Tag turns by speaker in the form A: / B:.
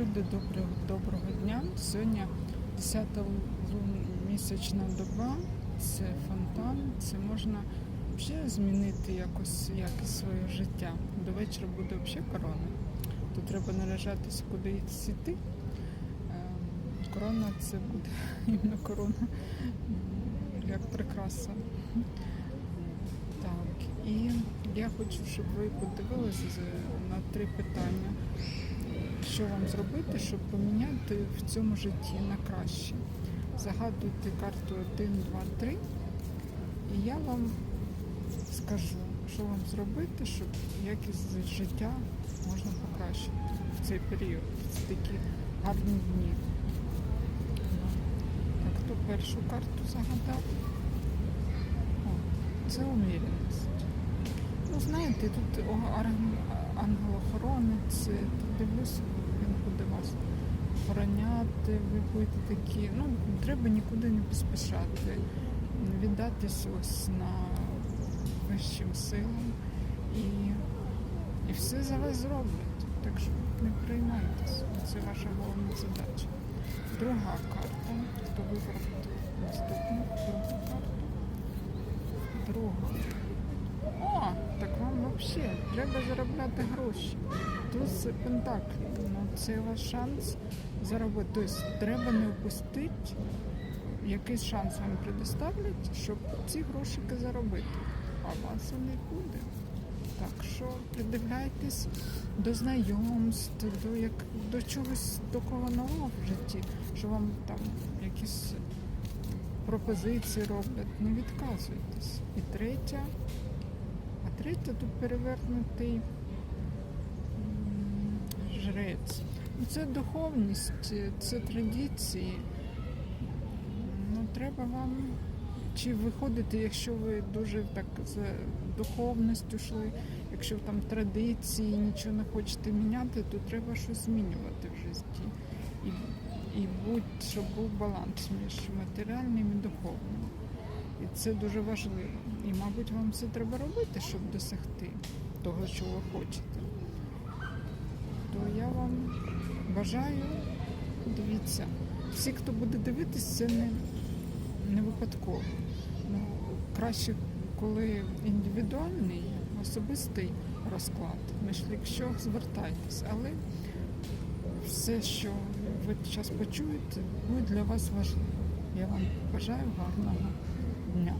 A: люди, доброго, доброго дня. Сьогодні 10 місячна доба, це фонтан, це можна взагалі змінити якось якість своє життя. До вечора буде взагалі корона. Тут треба наряжатися, куди йти. Ем, Корона це буде іменно корона як прикраса. Так, і я хочу, щоб ви подивилися на три питання. Що вам зробити, щоб поміняти в цьому житті на краще? Загадуйте карту 1, 2, 3, і я вам скажу, що вам зробити, щоб якість життя можна покращити в цей період, в такі гарні дні. Так, хто першу карту загадав? О, це уміряність. Ну, знаєте, тут ангел-охоронець, тут дивлюсь, він буде вас охороняти, ви будете такі. Ну, треба нікуди не поспішати, віддатись ось на вищим силам і, і все за вас зроблять. Так що не приймайтесь. Це ваша головна задача. Друга карта. Хто вибрав наступну другу карту? Друга. О, так вам взагалі треба заробляти гроші. Тут з Пентаклі. Ну, це ваш шанс заробити. Тобто треба не впустити, якийсь шанс вам предоставлять, щоб ці грошики заробити. А вас вони буде. Так що придивляйтесь до знайомств, до, як, до чогось такого нового в житті, що вам там якісь пропозиції роблять, не відказуйтесь. І третя, а третя тут перевернутий жрець. Ну, Це духовність, це традиції. Ну, треба вам чи виходити, якщо ви дуже так за духовністю йшли, якщо там традиції, нічого не хочете міняти, то треба щось змінювати в житті. І, і будь, щоб був баланс між матеріальним і духовним. Це дуже важливо. І, мабуть, вам це треба робити, щоб досягти того, що ви хочете. То я вам бажаю, дивіться, всі, хто буде дивитися, це не, не випадково. Ну, краще, коли індивідуальний, особистий розклад, якщо звертайтесь. Але все, що ви зараз почуєте, буде для вас важливо. Я вам бажаю гарного дня.